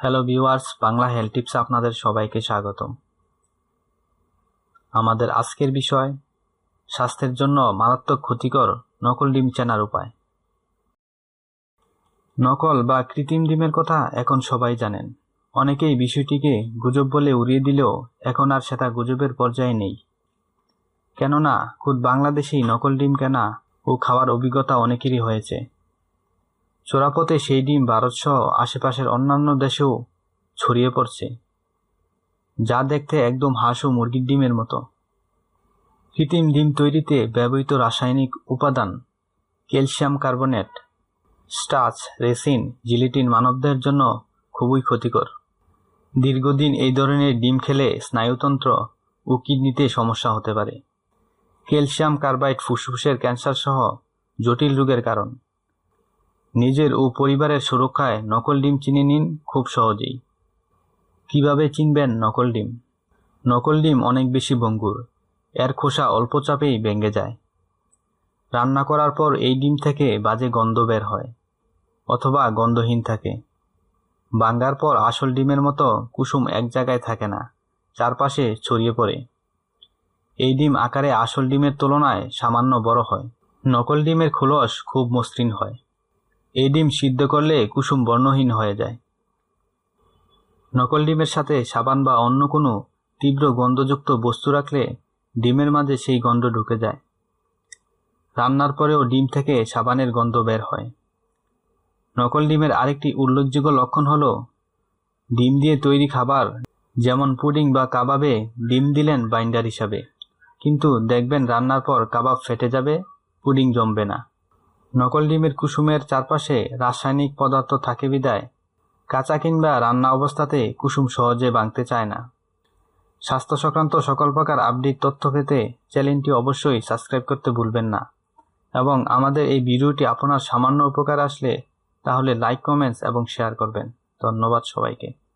Hello viewers Bangla health টিপসে আপনাদের সবাইকে স্বাগতম। আমাদের আজকের বিষয়, স্বাস্থ্যের জন্য মারাত্মক ক্ষতিকর নকল ডিম চেনার উপায়। নকল বা কৃত্রিম ডিমের কথা এখন সবাই জানেন। অনেকেই বিষয়টিকে গুজব বলে উড়িয়ে দিলেও এখন আর সেটা গুজবের পর্যায়ে নেই। কেননা, খুদ বাংলাদেশেই নকল ডিম কেনা ও খাওয়ার অভিজ্ঞতা অনেকেরই হয়েছে। চোরাপথে সেই ডিম ভারতসহ আশেপাশের অন্যান্য দেশেও ছড়িয়ে পড়ছে, যা দেখতে একদম হাঁস ও মুরগির ডিমের মতো। কৃত্রিম ডিম তৈরিতে ব্যবহৃত রাসায়নিক উপাদান, calcium carbonate starch resin, gelatin মানবদের জন্য খুবই ক্ষতিকর। দীর্ঘদিন এই ধরনের ডিম খেলে স্নায়ুতন্ত্র ও কিডনিতে সমস্যা হতে পারে। ক্যালসিয়াম কার্বাইড ফুসফুসের ক্যান্সার সহ জটিল রোগের কারণ। নিজের ও পরিবারের সুরক্ষায় নকল ডিম চিনে নিন খুব সহজেই। কীভাবে চিনবেন নকল ডিম? নকল ডিম অনেক বেশি ভঙ্গুর। এর খোসা অল্প চাপেই ভেঙে যায়। রান্না করার পর এই ডিম থেকে বাজে গন্ধ বের হয়, অথবা গন্ধহীন থাকে। ভাঙ্গার পর আসল ডিমের মতো কুসুম এক জায়গায় থাকে না, চারপাশে ছড়িয়ে পড়ে। এই ডিম আকারে আসল ডিমের তুলনায় সামান্য বড় হয়। নকল ডিমের খোলস খুব মসৃণ হয়। এই ডিম সিদ্ধ করলে কুসুম বর্ণহীন হয়ে যায়। নকল ডিমের সাথে সাবান বা অন্য কোনো তীব্র গন্ধযুক্ত বস্তু রাখলে ডিমের মাঝে সেই গন্ধ ঢুকে যায়। রান্নার পরেও ডিম থেকে সাবানের গন্ধ বের হয়। নকল ডিমের আরেকটি উল্লেখযোগ্য লক্ষণ হলো, ডিম দিয়ে তৈরি খাবার যেমন পুডিং বা কাবাবে ডিম দিলেন বাইন্ডার হিসাবে। কিন্তু দেখবেন রান্নার পর কাবাব ফেটে যাবে, পুডিং জমবে না। নকল ডিমের কুসুমের চারপাশে রাসায়নিক পদার্থ থাকে বিদায়। কাঁচা কিংবা রান্না অবস্থাতে কুসুম সহজে ভাঙতে চায় না। স্বাস্থ্য সংক্রান্ত সকল প্রকার আপডেট তথ্য পেতে চ্যানেলটি অবশ্যই সাবস্ক্রাইব করতে ভুলবেন না। এবং আমাদের এই ভিডিওটি আপনার সামান্য উপকার আসলে তাহলে লাইক, কমেন্টস এবং শেয়ার করবেন। ধন্যবাদ সবাইকে।